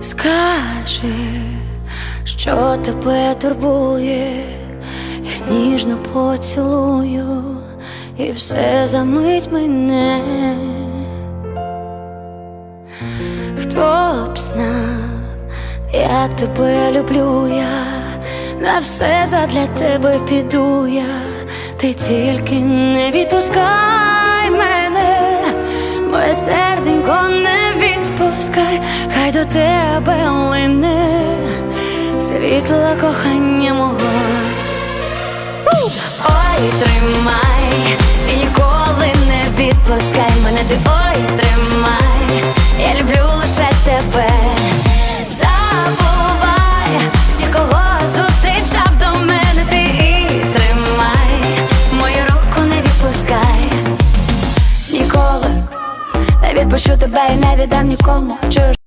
Скажи, що тебе турбує, я ніжно поцілую, і все замить мене. Хто б знав, як тебе люблю я, на все задля тебе піду я, ти тільки не відпускай хай до тебе лине світло кохання мого. Ой, тримай, і ніколи не відпускай мене, ти ой, тримай, я люблю лише тебе. Забувай всі, кого зустрічав до мене, ти тримай, мою руку не відпускай. Ніколи не відпущу тебе і не віддам нікому.